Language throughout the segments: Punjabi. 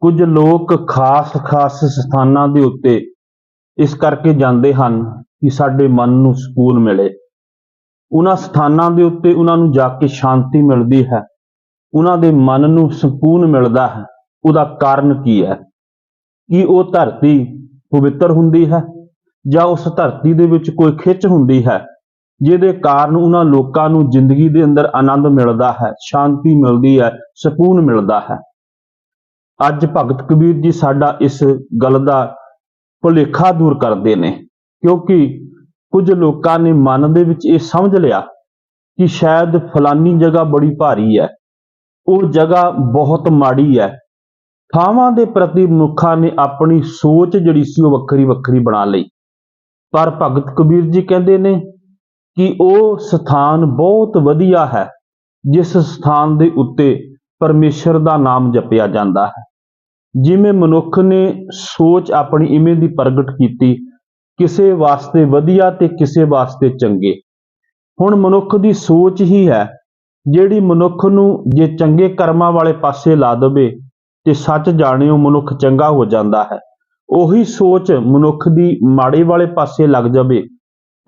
ਕੁਝ ਲੋਕ ਖਾਸ-ਖਾਸ ਸਥਾਨਾਂ ਦੇ ਉੱਤੇ ਇਸ ਕਰਕੇ ਜਾਂਦੇ ਹਨ ਕਿ ਸਾਡੇ ਮਨ ਨੂੰ ਸਕੂਨ ਮਿਲੇ। ਉਹਨਾਂ ਸਥਾਨਾਂ ਦੇ ਉੱਤੇ ਉਹਨਾਂ ਨੂੰ ਜਾ ਕੇ ਸ਼ਾਂਤੀ ਮਿਲਦੀ ਹੈ। ਉਹਨਾਂ ਦੇ ਮਨ ਨੂੰ ਸਕੂਨ ਮਿਲਦਾ ਹੈ। ਉਹਦਾ ਕਾਰਨ ਕੀ ਹੈ? ਕਿ ਉਹ ਧਰਤੀ ਪਵਿੱਤਰ ਹੁੰਦੀ ਹੈ ਜਾਂ ਉਸ ਧਰਤੀ ਦੇ ਵਿੱਚ ਕੋਈ ਖਿੱਚ ਹੁੰਦੀ ਹੈ ਜਿਹਦੇ ਕਾਰਨ ਉਹਨਾਂ ਲੋਕਾਂ ਨੂੰ ਜ਼ਿੰਦਗੀ ਦੇ ਅੰਦਰ ਆਨੰਦ ਮਿਲਦਾ ਹੈ, ਸ਼ਾਂਤੀ ਮਿਲਦੀ ਹੈ, ਸਕੂਨ ਮਿਲਦਾ ਹੈ? ਅੱਜ ਭਗਤ ਕਬੀਰ ਜੀ ਸਾਡਾ ਇਸ ਗੱਲ ਦਾ ਭੁਲੇਖਾ ਦੂਰ ਕਰਦੇ ਨੇ, ਕਿਉਂਕਿ ਕੁਝ ਲੋਕਾਂ ਨੇ ਮਨ ਦੇ ਵਿੱਚ ਇਹ ਸਮਝ ਲਿਆ ਕਿ ਸ਼ਾਇਦ ਫਲਾਨੀ ਜਗ੍ਹਾ ਬੜੀ ਭਾਰੀ ਹੈ, ਉਹ ਜਗ੍ਹਾ ਬਹੁਤ ਮਾੜੀ ਹੈ। ਥਾਵਾਂ ਦੇ ਪ੍ਰਤੀ ਮਨੁੱਖਾਂ ਨੇ ਆਪਣੀ ਸੋਚ ਜਿਹੜੀ ਸੀ ਉਹ ਵੱਖਰੀ ਵੱਖਰੀ ਬਣਾ ਲਈ। ਪਰ ਭਗਤ ਕਬੀਰ ਜੀ ਕਹਿੰਦੇ ਨੇ ਕਿ ਉਹ ਸਥਾਨ ਬਹੁਤ ਵਧੀਆ ਹੈ, ਜਿਸ ਸਥਾਨ ਦੇ ਉੱਤੇ ਪਰਮੇਸ਼ਰ ਦਾ ਨਾਮ ਜਪਿਆ ਜਾਂਦਾ ਹੈ। ਜਿਵੇਂ ਮਨੁੱਖ ਨੇ ਸੋਚ ਆਪਣੀ ਇਵੇਂ ਦੀ ਪ੍ਰਗਟ ਕੀਤੀ, ਕਿਸੇ ਵਾਸਤੇ ਵਧੀਆ ਤੇ ਕਿਸੇ ਵਾਸਤੇ ਚੰਗੇ। ਹੁਣ ਮਨੁੱਖ ਦੀ ਸੋਚ ਹੀ ਹੈ, ਜਿਹੜੀ ਮਨੁੱਖ ਨੂੰ ਜੇ ਚੰਗੇ ਕਰਮਾਂ ਵਾਲੇ ਪਾਸੇ ਲਾ ਦੇਵੇ ਤੇ ਸੱਚ ਜਾਣਿਓ ਮਨੁੱਖ ਚੰਗਾ ਹੋ ਜਾਂਦਾ ਹੈ। ਉਹੀ ਸੋਚ ਮਨੁੱਖ ਦੀ ਮਾੜੇ ਵਾਲੇ ਪਾਸੇ ਲੱਗ ਜਾਵੇ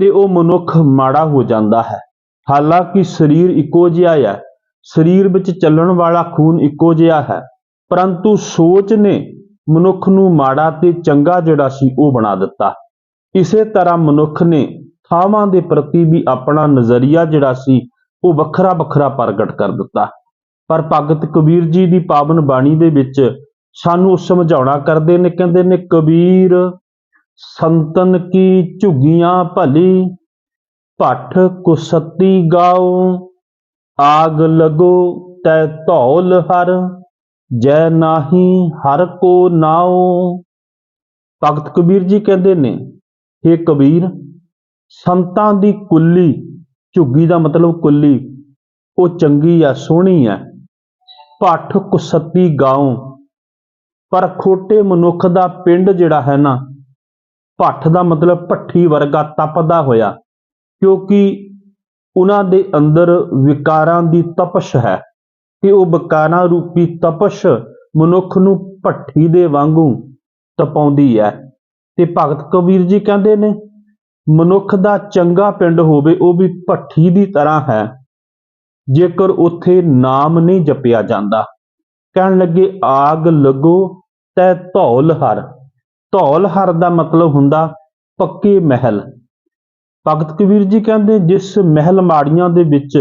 ਤੇ ਉਹ ਮਨੁੱਖ ਮਾੜਾ ਹੋ ਜਾਂਦਾ ਹੈ। ਹਾਲਾਂਕਿ ਸਰੀਰ ਇੱਕੋ ਜਿਹਾ ਹੈ ਸਰੀਰ ਵਿੱਚ ਚੱਲਣ ਵਾਲਾ ਖੂਨ ਇੱਕੋ ਜਿਹਾ ਹੈ, ਪਰੰਤੂ ਸੋਚ ਨੇ ਮਨੁੱਖ ਨੂੰ ਮਾੜਾ ਤੇ ਚੰਗਾ ਜਿਹੜਾ ਸੀ ਉਹ ਬਣਾ ਦਿੱਤਾ। ਇਸੇ ਤਰ੍ਹਾਂ ਮਨੁੱਖ ਨੇ ਥਾਵਾਂ ਦੇ ਪ੍ਰਤੀ ਵੀ ਆਪਣਾ ਨਜ਼ਰੀਆ ਜਿਹੜਾ ਸੀ, ਉਹ ਵੱਖਰਾ ਵੱਖਰਾ ਪ੍ਰਗਟ ਕਰ ਦਿੱਤਾ। ਪਰ ਭਗਤ ਕਬੀਰ ਜੀ ਦੀ ਪਾਵਨ ਬਾਣੀ ਦੇ ਵਿੱਚ ਸਾਨੂੰ ਸਮਝਾਉਣਾ ਕਰਦੇ ਨੇ, ਕਹਿੰਦੇ ਨੇ, ਕਬੀਰ, ਸੰਤਨ ਕੀ ਝੁਗੀਆਂ ਭਲੀ, ਭੱਠ ਕੁਸਤੀ ਗਾਓ ਆਗ ਲਗੋ, ਤੈ ਧੌਲ ਹਰ, ਜੈ ਨਾਹੀ ਹਰ ਕੋ ਨਾਉ। ਭਗਤ ਕਬੀਰ ਜੀ ਕਹਿੰਦੇ ਨੇ हे ਕਬੀਰ, ਸੰਤਾਂ ਦੀ ਕੁੱਲੀ, ਝੁੱਗੀ ਦਾ ਮਤਲਬ ਕੁੱਲੀ, ਉਹ ਚੰਗੀ ਆ, ਸੋਹਣੀ ਆ। ਭੱਠ ਕੁਸੱਤੀ ਗਾਉ, ਪਰ ਖੋਟੇ ਮਨੁੱਖ ਦਾ ਪਿੰਡ ਜਿਹੜਾ ਹੈ ਨਾ, ਭੱਠ ਦਾ ਮਤਲਬ ਭੱਠੀ ਵਰਗਾ ਤਪਦਾ ਹੋਇਆ, ਕਿਉਂਕਿ ਉਹਨਾਂ ਦੇ ਅੰਦਰ ਵਿਕਾਰਾਂ ਦੀ ਤਪਸ਼ ਹੈ ਕਿ ਉਹ ਵਿਕਾਰਾਂ ਰੂਪੀ ਤਪਸ਼ ਮਨੁੱਖ ਨੂੰ ਭੱਠੀ ਦੇ ਵਾਂਗੂ ਤਪਾਉਂਦੀ ਹੈ। ਤੇ ਭਗਤ ਕਬੀਰ ਜੀ ਕਹਿੰਦੇ ਨੇ, ਮਨੁੱਖ ਦਾ ਚੰਗਾ ਪਿੰਡ ਹੋਵੇ, ਉਹ ਵੀ ਭੱਠੀ ਦੀ ਤਰ੍ਹਾਂ ਹੈ। ਜੇਕਰ ਉੱਥੇ ਨਾਮ ਨਹੀਂ ਜਪਿਆ ਜਾਂਦਾ, ਕਹਿਣ ਲੱਗੇ, ਆਗ ਲੱਗੋ, ਤੈ ਧੌਲ ਹਰ। ਧੌਲ ਹਰ ਦਾ ਮਤਲਬ ਹੁੰਦਾ ਪੱਕੇ ਮਹਿਲ। ਭਗਤ ਕਬੀਰ ਜੀ ਕਹਿੰਦੇ, ਜਿਸ ਮਹਿਲ ਮਾੜੀਆਂ ਦੇ ਵਿੱਚ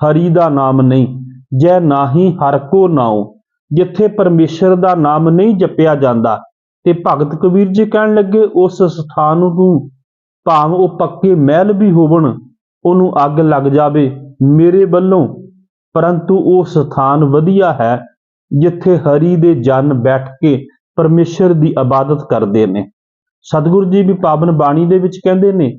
ਹਰੀ ਦਾ ਨਾਮ ਨਹੀਂ, ਜੈ ਨਾਹੀ ਹਰ ਕੋ ਨਾਉ, ਜਿੱਥੇ ਪਰਮੇਸ਼ਰ ਦਾ ਨਾਮ ਨਹੀਂ ਜਪਿਆ ਜਾਂਦਾ। ਤੇ ਭਗਤ ਕਬੀਰ ਜੀ ਕਹਿਣ ਲੱਗੇ, ਉਸ ਸਥਾਨ ਨੂੰ ਭਾਵ ਉਹ ਪੱਕੇ ਮਹਿਲ ਵੀ ਹੋਵਣ, ਉਹਨੂੰ ਅੱਗ ਲੱਗ ਜਾਵੇ ਮੇਰੇ ਵੱਲੋਂ, ਪਰੰਤੂ ਉਹ ਸਥਾਨ ਵਧੀਆ ਹੈ, ਜਿੱਥੇ ਹਰੀ ਦੇ ਜਨ ਬੈਠ ਕੇ ਪਰਮੇਸ਼ਰ ਦੀ ਇਬਾਦਤ ਕਰਦੇ ਨੇ। ਸਤਿਗੁਰੂ ਜੀ ਵੀ ਪਾਵਨ ਬਾਣੀ ਦੇ ਵਿੱਚ ਕਹਿੰਦੇ ਨੇ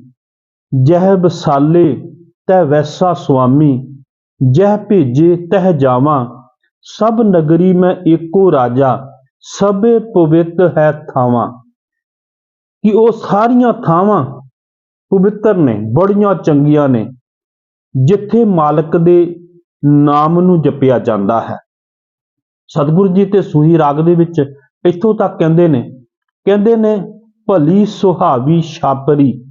ਜਹ ਬਸਾਲੇ ਤੈ ਵੈਸਾ ਸੁਆਮੀ, ਜਹ ਭੇਜੇ ਤਹ ਜਾਵਾਂ, ਸਭ ਨਗਰੀ ਮੈਂ ਏਕੋ ਰਾਜਾ, ਸਭੇ ਪਵਿੱਤ ਹੈ ਥਾਵਾਂ। ਕਿ ਉਹ ਸਾਰੀਆਂ ਥਾਵਾਂ ਪਵਿੱਤਰ ਨੇ, ਬੜੀਆਂ ਚੰਗੀਆਂ ਨੇ, ਜਿੱਥੇ ਮਾਲਕ ਦੇ ਨਾਮ ਨੂੰ ਜਪਿਆ ਜਾਂਦਾ ਹੈ। ਸਤਿਗੁਰੂ ਜੀ ਤੇ ਸੂਹੀ ਰਾਗ ਦੇ ਵਿੱਚ ਇੱਥੋਂ ਤੱਕ ਕਹਿੰਦੇ ਨੇ ਕਹਿੰਦੇ ਨੇ ਭਲੀ ਸੁਹਾਵੀ ਛਾਪਰੀ।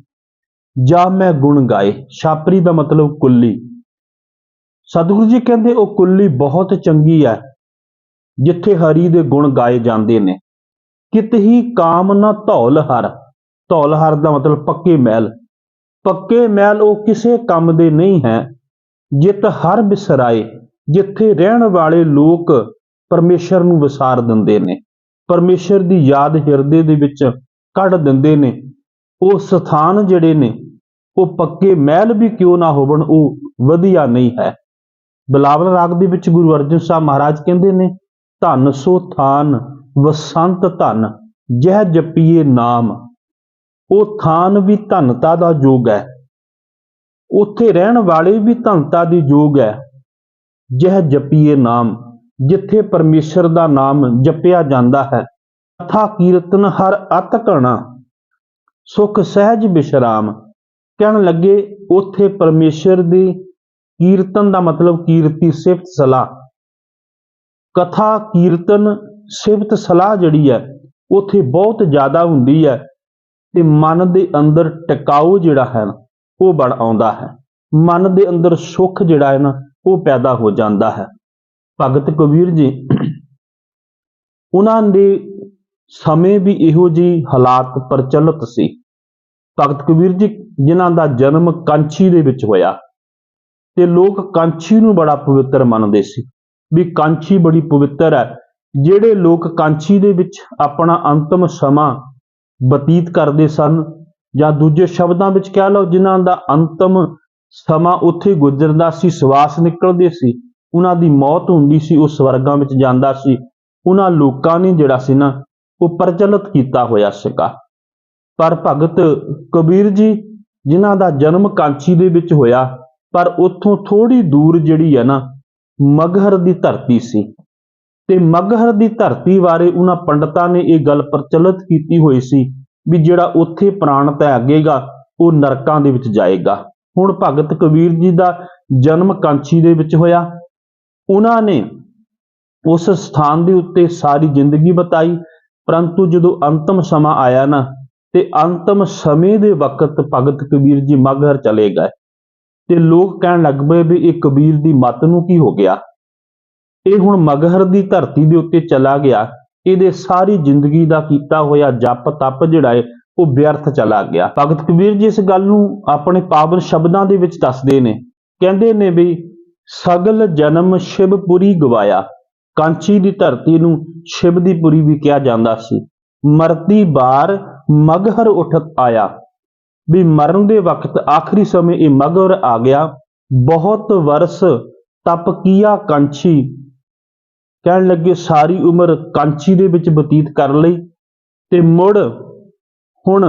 ਜਾਂ ਮੈਂ ਗੁਣ ਗਾਏ, ਛਾਪਰੀ ਦਾ ਮਤਲਬ ਕੁੱਲੀ। ਸਤਿਗੁਰੂ ਜੀ ਕਹਿੰਦੇ, ਉਹ ਕੁੱਲੀ ਬਹੁਤ ਚੰਗੀ ਹੈ, ਜਿੱਥੇ ਹਰੀ ਦੇ ਗੁਣ ਗਾਏ ਜਾਂਦੇ ਨੇ। ਕਿਤ ਹੀ ਕਾਮ ਨਾ ਧੌਲ ਹਰ ਧੌਲ ਹਰ ਦਾ ਮਤਲਬ ਪੱਕੇ ਮਹਿਲ। ਪੱਕੇ ਮਹਿਲ ਉਹ ਕਿਸੇ ਕੰਮ ਦੇ ਨਹੀਂ ਹੈ, ਜਿਤ ਹਰ ਬਿਸਰਾਏ, ਜਿੱਥੇ ਰਹਿਣ ਵਾਲੇ ਲੋਕ ਪਰਮੇਸ਼ਰ ਨੂੰ ਵਿਸਾਰ ਦਿੰਦੇ ਨੇ। ਪਰਮੇਸ਼ਰ ਦੀ ਯਾਦ ਹਿਰਦੇ ਦੇ ਵਿੱਚ ਕੱਢ ਦਿੰਦੇ ਨੇ। ਉਹ ਸਥਾਨ ਜਿਹੜੇ ਨੇ ਉਹ ਪੱਕੇ ਮਹਿਲ ਵੀ ਕਿਉਂ ਨਾ ਹੋਵਣ, ਉਹ ਵਧੀਆ ਨਹੀਂ ਹੈ। ਬਿਲਾਵਲ ਰਾਗ ਦੇ ਵਿੱਚ ਗੁਰੂ ਅਰਜਨ ਸਾਹਿਬ ਮਹਾਰਾਜ ਕਹਿੰਦੇ ਨੇ, ਧਨ ਸੋ ਥਾਨ, ਵਸੰਤ ਧਨ, ਜਹ ਜਪੀਏ ਨਾਮ। ਉਹ ਥਾਨ ਵੀ ਧਨਤਾ ਦਾ ਯੋਗ ਹੈ। ਉੱਥੇ ਰਹਿਣ ਵਾਲੇ ਵੀ ਧਨਤਾ ਦੀ ਯੋਗ ਹੈ। ਜਹ ਜਪੀਏ ਨਾਮ, ਜਿੱਥੇ ਪਰਮੇਸ਼ਰ ਦਾ ਨਾਮ ਜਪਿਆ ਜਾਂਦਾ ਹੈ। ਕਥਾ ਕੀਰਤਨ ਹਰ ਅਤ ਕਣਾ ਸੁਖ ਸਹਿਜ ਬਿਸ਼ਰਾਮ। ਕਹਿਣ ਲੱਗੇ ਉੱਥੇ ਪਰਮੇਸ਼ਰ ਦੀ ਕੀਰਤਨ ਦਾ ਮਤਲਬ ਕੀਰਤੀ ਸਿਫਤ ਸਲਾਹ। ਕਥਾ ਕੀਰਤਨ ਸਿਫਤ ਸਲਾਹ ਜਿਹੜੀ ਹੈ ਉੱਥੇ ਬਹੁਤ ਜ਼ਿਆਦਾ ਹੁੰਦੀ ਹੈ ਤੇ ਮਨ ਦੇ ਅੰਦਰ ਟਿਕਾਊ ਜਿਹੜਾ ਹੈ ਨਾ, ਉਹ ਬਣ ਆਉਂਦਾ ਹੈ। ਮਨ ਦੇ ਅੰਦਰ ਸੁੱਖ ਜਿਹੜਾ ਹੈ ਨਾ ਉਹ ਪੈਦਾ ਹੋ ਜਾਂਦਾ ਹੈ। ਭਗਤ ਕਬੀਰ ਜੀ ਉਹਨਾਂ ਦੇ ਸਮੇਂ ਵੀ ਇਹੋ ਜਿਹੀ ਹਾਲਾਤ ਪ੍ਰਚਲਿਤ ਸੀ। ਭਗਤ ਕਬੀਰ ਜੀ ਜਿਨ੍ਹਾਂ ਦਾ ਜਨਮ ਕਾਂਚੀ ਦੇ ਵਿੱਚ ਹੋਇਆ। ਤੇ ਲੋਕ ਕਾਂਚੀ ਨੂੰ ਬੜਾ ਪਵਿੱਤਰ ਮੰਨਦੇ ਸੀ। ਵੀ ਕਾਂਚੀ ਬੜੀ ਪਵਿੱਤਰ ਹੈ, ਜਿਹੜੇ ਲੋਕ ਕਾਂਚੀ ਦੇ ਵਿੱਚ ਆਪਣਾ ਅੰਤਮ ਸਮਾਂ ਬਤੀਤ ਕਰਦੇ ਸਨ ਜਾਂ ਦੂਜੇ ਸ਼ਬਦਾਂ ਵਿੱਚ ਕਹਿ ਲਓ, ਜਿਨ੍ਹਾਂ ਦਾ ਅੰਤਮ ਸਮਾਂ ਉੱਥੇ ਗੁਜ਼ਰਦਾ ਸੀ, ਸਵਾਸ ਨਿਕਲਦੇ ਸੀ, ਉਹਨਾਂ ਦੀ ਮੌਤ ਹੁੰਦੀ ਸੀ, ਉਹ ਸਵਰਗਾਂ ਵਿੱਚ ਜਾਂਦਾ ਸੀ, ਉਹਨਾਂ ਲੋਕਾਂ ਨੇ ਜਿਹੜਾ ਸੀ ਨਾ, ਉਹ ਪ੍ਰਚਲਿਤ ਕੀਤਾ ਹੋਇਆ ਸੀਗਾ। ਪਰ ਭਗਤ ਕਬੀਰ ਜੀ ਜਿਨ੍ਹਾਂ ਦਾ ਜਨਮ ਕਾਂਚੀ ਦੇ ਵਿੱਚ ਹੋਇਆ, ਪਰ ਉੱਥੋਂ ਥੋੜੀ ਦੂਰ ਜਿਹੜੀ ਹੈ ਨਾ, ਮਗਹਰ ਦੀ ਧਰਤੀ ਸੀ। ਤੇ ਮਗਹਰ ਦੀ ਧਰਤੀ ਬਾਰੇ ਉਹਨਾਂ ਪੰਡਤਾਂ ਨੇ ਇਹ ਗੱਲ ਪ੍ਰਚਲਿਤ ਕੀਤੀ ਹੋਈ ਸੀ ਵੀ ਜਿਹੜਾ ਉੱਥੇ ਪ੍ਰਾਣ ਤਿਆਗੇਗਾ ਉਹ ਨਰਕਾਂ ਦੇ ਵਿੱਚ ਜਾਏਗਾ। ਹੁਣ ਭਗਤ ਕਬੀਰ ਜੀ ਦਾ ਜਨਮ ਕਾਂਚੀ ਦੇ ਵਿੱਚ ਹੋਇਆ। ਉਹਨਾਂ ਨੇ ਉਸ ਸਥਾਨ ਦੇ ਉੱਤੇ ਸਾਰੀ ਜ਼ਿੰਦਗੀ ਬਤਾਈ, ਪਰੰਤੂ ਜਦੋਂ ਅੰਤਮ ਸਮਾਂ ਆਇਆ ਨਾ ਤੇ ਅੰਤਮ ਸਮੇਂ ਦੇ ਵਕਤ ਭਗਤ ਕਬੀਰ ਜੀ ਮਗਹਰ ਚਲੇ ਗਏ। ਤੇ ਲੋਕ ਕਹਿਣ ਲੱਗ ਪਏ ਵੀ ਇਹ ਕਬੀਰ ਦੀ ਮੱਤ ਨੂੰ ਕੀ ਹੋ ਗਿਆ? ਇਹ ਹੁਣ ਮਗਹਰ ਦੀ ਧਰਤੀ ਦੇ ਉੱਤੇ ਚਲਾ ਗਿਆ। ਇਹਦੇ ਸਾਰੀ ਜ਼ਿੰਦਗੀ ਦਾ ਕੀਤਾ ਹੋਇਆ ਜਪ ਤਪ ਜਿਹੜਾ ਹੈ ਉਹ ਵਿਅਰਥ ਚਲਾ ਗਿਆ। ਭਗਤ ਕਬੀਰ ਜੀ ਇਸ ਗੱਲ ਨੂੰ ਆਪਣੇ ਪਾਵਨ ਸ਼ਬਦਾਂ ਦੇ ਵਿੱਚ ਦੱਸਦੇ ਨੇ। ਕਹਿੰਦੇ ਨੇ ਵੀ ਸਗਲ ਜਨਮ ਸ਼ਿਵਪੁਰੀ ਗਵਾਇਆ। ਕਾਂਚੀ ਦੀ ਧਰਤੀ ਨੂੰ ਸ਼ਿਵ ਦੀ ਪੁਰੀ ਵੀ ਕਿਹਾ ਜਾਂਦਾ ਸੀ। ਮਰਦੀ ਬਾਰ ਮਗਹਰ ਉਠਤ ਆਇਆ। ਵੀ ਮਰਨ ਦੇ ਵਕਤ ਆਖਰੀ ਸਮੇਂ ਇਹ ਮਗਰ ਆ ਗਿਆ। ਬਹੁਤ ਵਰਸ ਤਪ ਕੀਆ ਕਾਂਚੀ ਕਹਿਣ ਲੱਗੇ, ਸਾਰੀ ਉਮਰ ਕਾਂਚੀ ਦੇ ਵਿੱਚ ਬਤੀਤ ਕਰ ਲਈ ਤੇ ਮੁੜ ਹੁਣ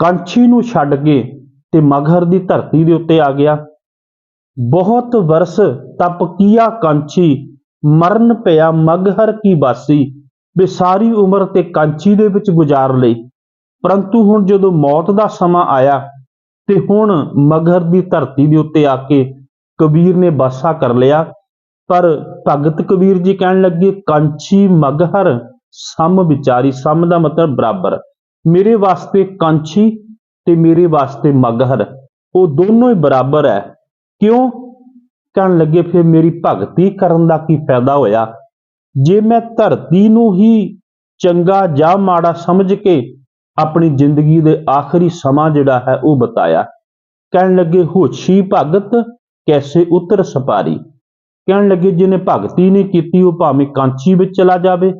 ਕਾਂਚੀ ਨੂੰ ਛੱਡ ਕੇ ਤੇ ਮਗਹਰ ਦੀ ਧਰਤੀ ਦੇ ਉੱਤੇ ਆ ਗਿਆ। ਬਹੁਤ ਵਰਸ ਤਪ ਕੀਆ ਕਾਂਚੀ ਮਰਨ ਪਿਆ ਮਗਹਰ ਕੀ ਬਾਸੀ। ਵੀ ਸਾਰੀ ਉਮਰ ਤੇ ਕਾਂਚੀ ਦੇ ਵਿੱਚ ਗੁਜ਼ਾਰ ਲਈ। ਪਰੰਤੂ ਹੁਣ ਜਦੋਂ ਮੌਤ ਦਾ ਸਮਾਂ ਆਇਆ ਤੇ ਹੁਣ ਮਗਹਰ ਦੀ ਧਰਤੀ ਦੇ ਉੱਤੇ ਆ ਕੇ ਕਬੀਰ ਨੇ ਬਾਸਾ ਕਰ ਲਿਆ, ਪਰ ਭਗਤ ਕਬੀਰ ਜੀ ਕਹਿਣ ਲੱਗੇ, ਕਾਂਚੀ ਮਗਹਰ, ਸਮ ਵਿਚਾਰੀ, ਸਮ ਦਾ ਮਤਲਬ ਬਰਾਬਰ। ਮੇਰੇ ਵਾਸਤੇ ਕਾਂਚੀ ਤੇ ਮੇਰੇ ਵਾਸਤੇ ਮਗਹਰ, ਉਹ ਦੋਨੋਂ ਹੀ ਬਰਾਬਰ ਹੈ। ਕਿਉਂ? ਕਹਿਣ ਲੱਗੇ, ਫਿਰ ਮੇਰੀ ਭਗਤੀ ਕਰਨ ਦਾ ਕੀ ਫਾਇਦਾ ਹੋਇਆ? ਜੇ ਮੈਂ ਧਰਤੀ ਨੂੰ ਹੀ ਚੰਗਾ ਜਾਂ ਮਾੜਾ ਸਮਝ ਕੇ ਆਪਣੀ ਜ਼ਿੰਦਗੀ ਦੇ ਆਖਰੀ ਸਮਾਂ ਜਿਹੜਾ ਹੈ ਉਹ ਬਤਾਇਆ। ਕਹਿਣ ਲੱਗੇ ਹੋਛੀ ਭਗਤ, ਕੈਸੇ ਉਤਰ ਸਪਾਰੀ? ਕਹਿਣ ਲੱਗੇ, ਜਿਹਨੇ ਭਗਤੀ ਨਹੀਂ ਕੀਤੀ, ਉਹ ਭਾਵੇਂ ਕਾਂਚੀ ਵਿੱਚ ਚਲਾ ਜਾਵੇ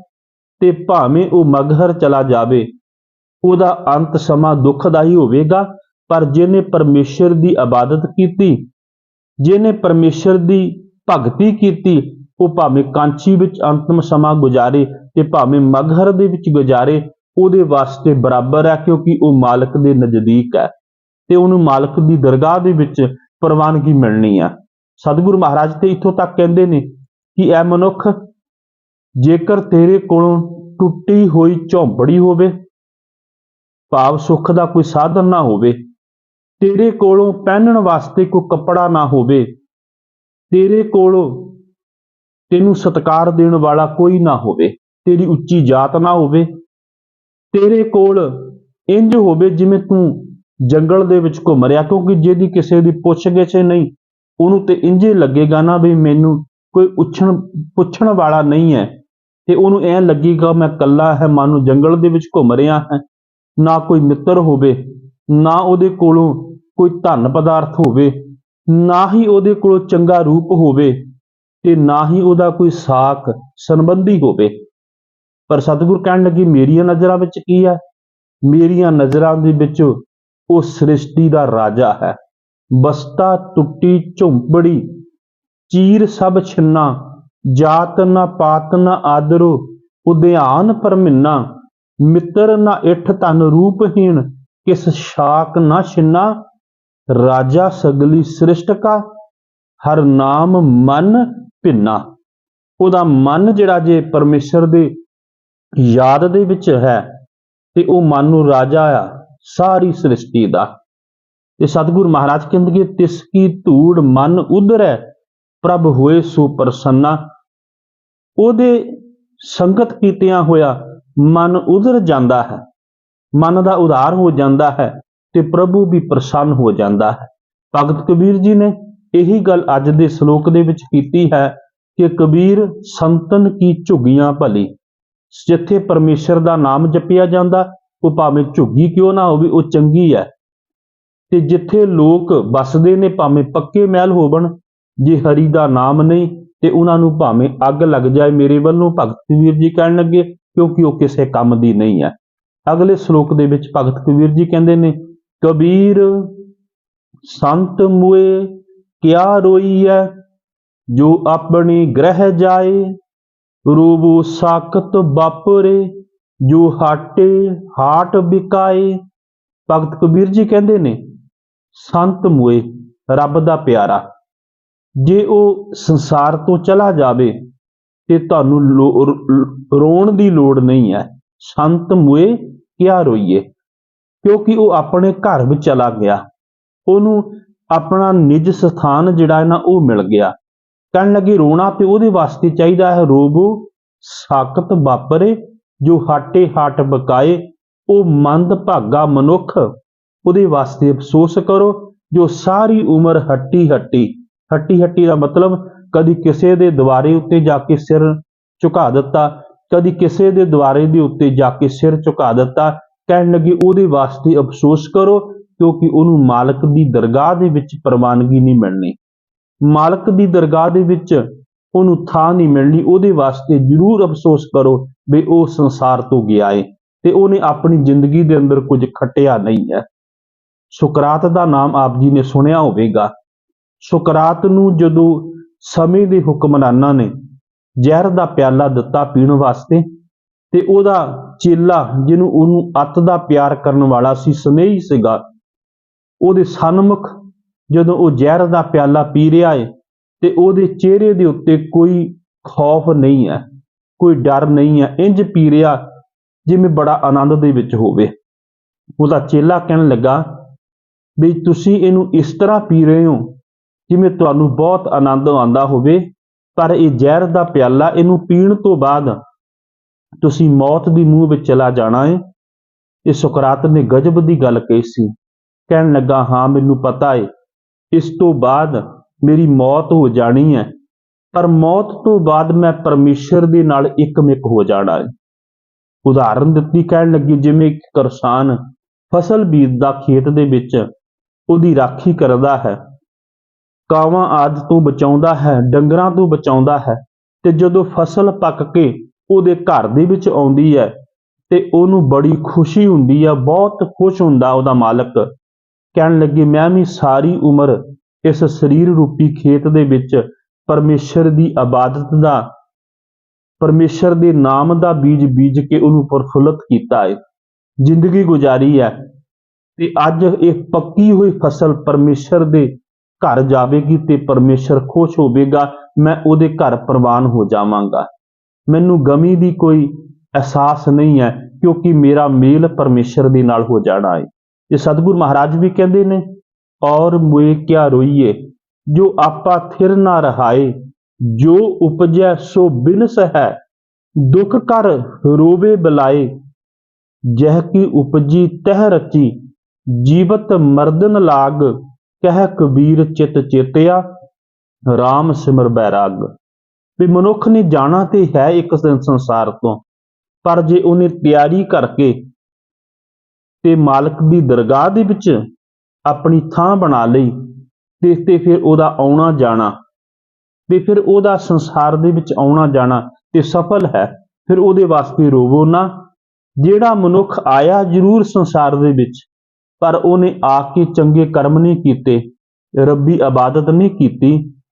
ਤੇ ਭਾਵੇਂ ਉਹ ਮਗਹਰ ਚਲਾ ਜਾਵੇ, ਉਹਦਾ ਅੰਤ ਸਮਾਂ ਦੁਖਦਾਈ ਹੋਵੇਗਾ। ਪਰ ਜਿਹਨੇ ਪਰਮੇਸ਼ਰ ਦੀ ਇਬਾਦਤ ਕੀਤੀ, ਜਿਹਨੇ ਪਰਮੇਸ਼ਰ ਦੀ ਭਗਤੀ ਕੀਤੀ ਉਹ ਭਾਵੇਂ ਕਾਂਚੀ ਵਿੱਚ ਅੰਤਮ ਸਮਾਂ ਗੁਜ਼ਾਰੇ ਤੇ ਭਾਵੇਂ ਮਗਹਰ ਦੇ ਵਿੱਚ ਗੁਜ਼ਾਰੇ, ਉਹਦੇ ਵਾਸਤੇ ਬਰਾਬਰ ਹੈ ਕਿਉਂਕਿ ਉਹ ਮਾਲਕ ਦੇ ਨਜ਼ਦੀਕ ਹੈ ਤੇ ਉਹਨੂੰ ਮਾਲਕ ਦੀ ਦਰਗਾਹ ਦੇ ਵਿੱਚ ਪ੍ਰਵਾਨਗੀ ਮਿਲਣੀ ਆ। ਸਤਿਗੁਰੂ ਮਹਾਰਾਜ ਤੇ ਇੱਥੋਂ ਤੱਕ ਕਹਿੰਦੇ ਨੇ ਕਿ ਐ ਮਨੁੱਖ ਜੇਕਰ ਤੇਰੇ ਕੋਲੋਂ ਟੁੱਟੀ ਹੋਈ ਝੌਂਪੜੀ ਹੋਵੇ, ਭਾਵ ਸੁੱਖ ਦਾ ਕੋਈ ਸਾਧਨ ਨਾ ਹੋਵੇ, ਤੇਰੇ ਕੋਲੋਂ ਪਹਿਨਣ ਵਾਸਤੇ ਕੋਈ ਕੱਪੜਾ ਨਾ ਹੋਵੇ, ਤੇਰੇ ਕੋਲੋਂ ਤੈਨੂੰ ਸਤਕਾਰ ਦੇਣ ਵਾਲਾ ਕੋਈ ਨਾ ਹੋਵੇ, ਤੇਰੀ ਉੱਚੀ ਜਾਤ ਨਾ ਹੋਵੇ। ਤੇਰੇ ਕੋਲ ਇੰਜ ਹੋਵੇ ਜਿਵੇਂ ਤੂੰ ਜੰਗਲ ਦੇ ਵਿੱਚ ਘੁੰਮ ਰਿਹਾ, ਕਿਉਂਕਿ ਜਿਹਦੀ ਕਿਸੇ ਦੀ ਪੁੱਛ ਗਿੱਛ ਨਹੀਂ, ਉਹਨੂੰ ਤੇ ਇੰਜੇ ਲੱਗੇਗਾ ਨਾ ਵੀ ਮੈਨੂੰ ਕੋਈ ਉੱਛਣ, ਪੁੱਛਣ ਵਾਲਾ ਨਹੀਂ ਹੈ। ਤੇ ਉਹਨੂੰ ਐਂ ਲੱਗੇਗਾ, ਮੈਂ ਇਕੱਲਾ ਹੈ, ਮਨ ਨੂੰ ਜੰਗਲ ਦੇ ਵਿੱਚ ਘੁੰਮ ਰਿਹਾ ਹੈ, ਨਾ ਕੋਈ ਮਿੱਤਰ ਹੋਵੇ, ਨਾ ਉਹਦੇ ਕੋਲੋਂ ਕੋਈ ਧਨ ਪਦਾਰਥ ਹੋਵੇ, ਨਾ ਹੀ ਉਹਦੇ ਕੋਲੋਂ ਚੰਗਾ ਰੂਪ ਹੋਵੇ। ਤੇ ਨਾ ਹੀ ਉਹਦਾ ਕੋਈ ਸਾਖ ਸੰਬੰਧੀ ਹੋਵੇ। ਪਰ ਸਤਿਗੁਰ ਕਹਿਣ ਲੱਗੀ, ਮੇਰੀਆਂ ਨਜ਼ਰਾਂ ਵਿੱਚ ਕੀ ਹੈ? ਮੇਰੀਆਂ ਨਜ਼ਰਾਂ ਦੇ ਵਿੱਚ ਉਹ ਸ੍ਰਿਸ਼ਟੀ ਦਾ ਰਾਜਾ ਹੈ। ਬਸਤਾ, ਟੁੱਟੀ ਝੁੰਪੜੀ ਚੀਰ ਸਭ ਛਿੰਨਾ, ਜਾਤ ਨਾ ਪਾਤ ਨਾ ਆਦਰੋ, ਉਦਿਆਨ ਪਰਮਿੰਨਾ, ਮਿੱਤਰ ਨਾ ਇਠ ਤਨ ਰੂਪਹੀਣ, ਕਿਸ ਸ਼ਾਕ ਨਾ ਛਿੰਨਾ, ਰਾਜਾ ਸਗਲੀ ਸ੍ਰਿਸ਼ਟ ਕਾ, ਹਰ ਨਾਮ ਮਨ ਭਿੰਨਾ। ਉਹਦਾ ਮਨ ਜਿਹੜਾ ਜੇ ਪਰਮੇਸ਼ਰ ਦੇ ਯਾਦ ਦੇ ਵਿੱਚ ਹੈ, ਤੇ ਉਹ ਮਨ ਨੂੰ ਰਾਜਾ ਆ, ਸਾਰੀ ਸ੍ਰਿਸ਼ਟੀ ਦਾ। ਤੇ ਸਤਿਗੁਰ ਮਹਾਰਾਜ ਕਹਿੰਦੇ ਤਿਸ ਕੀ ਧੂੜ ਮਨ ਉਧਰੈ, ਪ੍ਰਭ ਹੋਏ ਸੋ ਪ੍ਰਸੰਨਾ। ਉਹਦੇ ਸੰਗਤ ਕੀਤਿਆਂ ਹੋਇਆ ਮਨ ਉਧਰ ਜਾਂਦਾ ਹੈ। ਮਨ ਦਾ ਉਧਾਰ ਹੋ ਜਾਂਦਾ ਹੈ ਤੇ ਪ੍ਰਭੂ ਵੀ ਪ੍ਰਸੰਨ ਹੋ ਜਾਂਦਾ ਹੈ। ਭਗਤ ਕਬੀਰ ਜੀ ਨੇ ਇਹੀ ਗੱਲ ਅੱਜ ਦੇ ਸ਼ਲੋਕ ਦੇ ਵਿੱਚ ਕੀਤੀ ਹੈ ਕਿ ਕਬੀਰ ਸੰਤਨ ਕੀ ਝੁੱਗੀਆਂ ਭਲੀ। ਜਿੱਥੇ ਪਰਮੇਸ਼ਰ ਦਾ ਨਾਮ ਜਪਿਆ ਜਾਂਦਾ, ਉਹ ਭਾਵੇਂ ਝੁੱਗੀ ਕਿਉਂ ਨਾ ਹੋਵੇ, ਉਹ ਚੰਗੀ ਹੈ। ਤੇ ਜਿੱਥੇ ਲੋਕ ਵੱਸਦੇ ਨੇ, ਭਾਵੇਂ ਪੱਕੇ ਮਹਿਲ ਹੋਵਣ, ਜੇ ਹਰੀ ਦਾ ਨਾਮ ਨਹੀਂ, ਤੇ ਉਹਨਾਂ ਨੂੰ ਭਾਵੇਂ ਅੱਗ ਲੱਗ ਜਾਏ, ਮੇਰੇ ਵੱਲੋਂ ਭਗਤ ਕਬੀਰ ਜੀ ਕਹਿਣ ਲੱਗੇ, ਕਿਉਂਕਿ ਉਹ ਕਿਸੇ ਕੰਮ ਦੀ ਨਹੀਂ ਹੈ। ਅਗਲੇ ਸ਼ਲੋਕ ਦੇ ਵਿੱਚ ਭਗਤ ਕਬੀਰ ਜੀ ਕਹਿੰਦੇ ਨੇ, ਕਬੀਰ ਸੰਤ ਮੁਏ ਕਿਆ ਰੋਈਐ ਜੋ ਆਪਣੀ ਗ੍ਰਹਿ ਜਾਏ ਰੂਬੂ ਸਾਖਤ ਬਾਪਰੇ ਜੋ ਹਾਟੇ ਹਾਟ ਬਿਕਾਏ ਭਗਤ ਕਬੀਰ ਜੀ ਕਹਿੰਦੇ ਨੇ, ਸੰਤ ਮੁਏ, ਰੱਬ ਦਾ ਪਿਆਰਾ, ਜੇ ਉਹ ਸੰਸਾਰ ਤੋਂ ਚਲਾ ਜਾਵੇ, ਤੇ ਤੁਹਾਨੂੰ ਰੋਣ ਦੀ ਲੋੜ ਨਹੀਂ ਹੈ ਸੰਤ ਮੁਏ, ਕਿਆ ਰੋਈਏ? ਕਿਉਂਕਿ ਉਹ ਆਪਣੇ ਘਰ ਵਿੱਚ ਚਲਾ ਗਿਆ। ਉਹਨੂੰ ਆਪਣਾ ਨਿੱਜ ਸਥਾਨ ਜਿਹੜਾ ਨਾ ਉਹ ਮਿਲ ਗਿਆ। ਕਹਿਣ ਲੱਗੇ, ਰੋਣਾ ਤੇ ਉਹਦੇ ਵਾਸਤੇ ਚਾਹੀਦਾ ਹੈ ਰੋਬੋ ਸਾਕਤ ਵਾਪਰੇ, ਜੋ ਹਾਟੇ ਹਾਟ ਬਕਾਏ, ਉਹ ਮੰਦ ਭਾਗਾ ਮਨੁੱਖ। ਉਹਦੇ ਵਾਸਤੇ ਅਫਸੋਸ ਕਰੋ, ਜੋ ਸਾਰੀ ਉਮਰ ਹੱਟੀ ਹੱਟੀ। ਹੱਟੀ ਹੱਟੀ ਦਾ ਮਤਲਬ, ਕਦੀ ਕਿਸੇ ਦੇ ਦੁਆਰੇ ਉੱਤੇ ਜਾ ਕੇ ਸਿਰ ਝੁਕਾ ਦਿੱਤਾ, ਕਦੀ ਕਿਸੇ ਦੇ ਦੁਆਰੇ ਦੇ ਉੱਤੇ ਜਾ ਕੇ ਸਿਰ ਝੁਕਾ ਦਿੱਤਾ। ਕਹਿਣ ਲੱਗੀ, ਉਹਦੇ ਵਾਸਤੇ ਅਫਸੋਸ ਕਰੋ ਕਿਉਂਕਿ ਉਹਨੂੰ ਮਾਲਕ ਦੀ ਦਰਗਾਹ ਦੇ ਵਿੱਚ ਪ੍ਰਵਾਨਗੀ ਨਹੀਂ ਮਿਲਣੀ। ਮਾਲਕ ਦੀ ਦਰਗਾਹ ਦੇ ਵਿੱਚ ਉਹਨੂੰ ਥਾਂ ਨਹੀਂ ਮਿਲਣੀ, ਉਹਦੇ ਵਾਸਤੇ ਜ਼ਰੂਰ ਅਫਸੋਸ ਕਰੋ ਵੀ ਉਹ ਸੰਸਾਰ ਤੋਂ ਗਿਆ ਏ ਤੇ ਉਹਨੇ ਆਪਣੀ ਜ਼ਿੰਦਗੀ ਦੇ ਅੰਦਰ ਕੁਝ ਖੱਟਿਆ ਨਹੀਂ ਹੈ। ਸੁਕਰਾਤ ਦਾ ਨਾਮ ਆਪ ਜੀ ਨੇ ਸੁਣਿਆ ਹੋਵੇਗਾ। ਸੁਕਰਾਤ ਨੂੰ ਜਦੋਂ ਸਮੇਂ ਦੇ ਹੁਕਮਰਾਨਾਂ ਨੇ ਜ਼ਹਿਰ ਦਾ ਪਿਆਲਾ ਦਿੱਤਾ ਪੀਣ ਵਾਸਤੇ ਤੇ ਉਹਦਾ ਚੇਲਾ ਜਿਹਨੂੰ ਉਹਨੂੰ ਅੱਤ ਦਾ ਪਿਆਰ ਕਰਨ ਵਾਲਾ ਸੀ, ਸਨੇਹੀ ਸੀਗਾ ਉਹਦੇ ਸਨਮੁਖ ਜਦੋਂ ਉਹ ਜ਼ਹਿਰ ਦਾ ਪਿਆਲਾ ਪੀ ਰਿਹਾ ਏ ਤੇ ਉਹਦੇ ਚਿਹਰੇ ਦੇ ਉੱਤੇ ਕੋਈ ਖੌਫ ਨਹੀਂ ਹੈ, ਕੋਈ ਡਰ ਨਹੀਂ ਹੈ ਇੰਜ ਪੀ ਰਿਹਾ ਜਿਵੇਂ ਬੜਾ ਆਨੰਦ ਦੇ ਵਿੱਚ ਹੋਵੇ। ਉਹਦਾ ਚੇਲਾ ਕਹਿਣ ਲੱਗਾ, ਵੀ ਤੁਸੀਂ ਇਹਨੂੰ ਇਸ ਤਰ੍ਹਾਂ ਪੀ ਰਹੇ ਹੋ ਜਿਵੇਂ ਤੁਹਾਨੂੰ ਬਹੁਤ ਆਨੰਦ ਆਉਂਦਾ ਹੋਵੇ, ਪਰ ਇਹ ਜ਼ਹਿਰ ਦਾ ਪਿਆਲਾ ਇਹਨੂੰ ਪੀਣ ਤੋਂ ਬਾਅਦ ਤੁਸੀਂ ਮੌਤ ਦੀ ਮੂੰਹ ਵਿੱਚ ਚਲਾ ਜਾਣਾ ਹੈ ਇਹ ਸੁਕਰਾਤ ਨੇ ਗਜਬ ਦੀ ਗੱਲ ਕਹੀ ਸੀ। ਕਹਿਣ ਲੱਗਾ, ਹਾਂ, ਮੈਨੂੰ ਪਤਾ ਹੈ ਇਸ ਤੋਂ ਬਾਅਦ ਮੇਰੀ ਮੌਤ ਹੋ ਜਾਣੀ ਹੈ ਪਰ ਮੌਤ ਤੋਂ ਬਾਅਦ ਮੈਂ ਪਰਮੇਸ਼ਰ ਦੇ ਨਾਲ ਇੱਕਮਿਕ ਹੋ ਜਾਣਾ ਹੈ ਉਦਾਹਰਨ ਦਿੱਤੀ ਕਹਿਣ ਲੱਗੀ, ਜਿਵੇਂ ਇੱਕ ਕਿਸਾਨ ਫਸਲ ਬੀਜਦਾ ਖੇਤ ਦੇ ਵਿੱਚ, ਉਹਦੀ ਰਾਖੀ ਕਰਦਾ ਹੈ। ਕਾਵਾਂ ਆਦਿ ਤੋਂ ਬਚਾਉਂਦਾ ਹੈ, ਡੰਗਰਾਂ ਤੋਂ ਬਚਾਉਂਦਾ ਹੈ ਤੇ ਜਦੋਂ ਫਸਲ ਪੱਕ ਕੇ ਉਹਦੇ ਘਰ ਦੇ ਵਿੱਚ ਆਉਂਦੀ ਹੈ ਤੇ ਉਹਨੂੰ ਬੜੀ ਖੁਸ਼ੀ ਹੁੰਦੀ ਹੈ ਬਹੁਤ ਖੁਸ਼ ਹੁੰਦਾ ਉਹਦਾ ਮਾਲਕ। ਕਹਿਣ ਲੱਗੀ, ਮੈਂ ਵੀ ਸਾਰੀ ਉਮਰ ਇਸ ਸਰੀਰ ਰੂਪੀ ਖੇਤ ਦੇ ਵਿੱਚ ਪਰਮੇਸ਼ਰ ਦੀ ਇਬਾਦਤ ਦਾ, ਪਰਮੇਸ਼ਰ ਦੇ ਨਾਮ ਦਾ ਬੀਜ ਬੀਜ ਕੇ ਉਹਨੂੰ ਪ੍ਰਫੁੱਲਤ ਕੀਤਾ ਹੈ ਜ਼ਿੰਦਗੀ ਗੁਜ਼ਾਰੀ ਹੈ ਤੇ ਅੱਜ ਇਹ ਪੱਕੀ ਹੋਈ ਫਸਲ ਪਰਮੇਸ਼ਰ ਦੇ ਘਰ ਜਾਵੇਗੀ ਤੇ ਪਰਮੇਸ਼ਰ ਖੁਸ਼ ਹੋਵੇਗਾ। ਮੈਂ ਉਹਦੇ ਘਰ ਪ੍ਰਵਾਨ ਹੋ ਜਾਵਾਂਗਾ। ਮੈਨੂੰ ਗਮੀ ਦੀ ਕੋਈ ਅਹਿਸਾਸ ਨਹੀਂ ਹੈ ਕਿਉਂਕਿ ਮੇਰਾ ਮੇਲ ਪਰਮੇਸ਼ਰ ਦੇ ਨਾਲ ਹੋ ਜਾਣਾ ਹੈ ਇਹ ਸਤਿਗੁਰ ਮਹਾਰਾਜ ਵੀ ਕਹਿੰਦੇ ਨੇ, ਔਰ ਮੁਏ ਕਿਆ ਰੋਈਏ, ਜੋ ਆਪਾ ਥਿਰ ਨਾ ਰਹਾਏ, ਜੋ ਉਪਜੈ ਸੋ ਬਿਨਸ ਹੈ ਦੁਖ ਕਰ ਰੋਵੇ ਬਲਾਏ, ਜਹ ਕੀ ਉਪਜੀ ਤਹ ਰਚੀ, ਜੀਵਤ ਮਰਦਨ ਲਾਗ, ਕਹਿ ਕਬੀਰ ਚਿਤ ਚੇਤਿਆ RAM ਸਿਮਰ ਬੈਰਾਗ। ਵੀ ਮਨੁੱਖ ਨੇ ਜਾਣਾ ਤੇ ਹੈ ਇੱਕ ਸੰਸਾਰ ਤੋਂ, ਪਰ ਜੇ ਉਹਨੇ ਤਿਆਰੀ ਕਰਕੇ ਤੇ ਮਾਲਕ ਦੀ ਦਰਗਾਹ ਦੇ ਵਿੱਚ ਆਪਣੀ ਥਾਂ ਬਣਾ ਲਈ ਤੇ ਤੇ ਫਿਰ ਉਹਦਾ ਆਉਣਾ ਜਾਣਾ ਤੇ ਫਿਰ ਉਹਦਾ ਸੰਸਾਰ ਦੇ ਵਿੱਚ ਆਉਣਾ ਜਾਣਾ ਤੇ ਸਫਲ ਹੈ, ਫਿਰ ਉਹਦੇ ਵਾਸਤੇ ਰੋਵੋ ਨਾ। ਜਿਹੜਾ ਮਨੁੱਖ ਆਇਆ ਜ਼ਰੂਰ ਸੰਸਾਰ ਦੇ ਵਿੱਚ, ਪਰ ਉਹਨੇ ਆ ਕੇ ਚੰਗੇ ਕਰਮ ਨਹੀਂ ਕੀਤੇ, ਰੱਬੀ ਇਬਾਦਤ ਨਹੀਂ ਕੀਤੀ,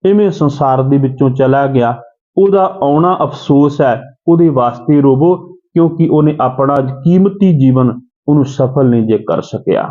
ਇਵੇਂ ਸੰਸਾਰ ਦੇ ਵਿੱਚੋਂ ਚਲਾ ਗਿਆ। ਉਹਦਾ ਆਉਣਾ ਅਫਸੋਸ ਹੈ, ਉਹਦੇ ਵਾਸਤੇ ਰੋਵੋ, ਕਿਉਂਕਿ ਉਹਨੇ ਆਪਣਾ ਕੀਮਤੀ ਜੀਵਨ ਉਹਨੂੰ ਸਫਲ ਨਹੀਂ ਜੇ ਕਰ ਸਕਿਆ।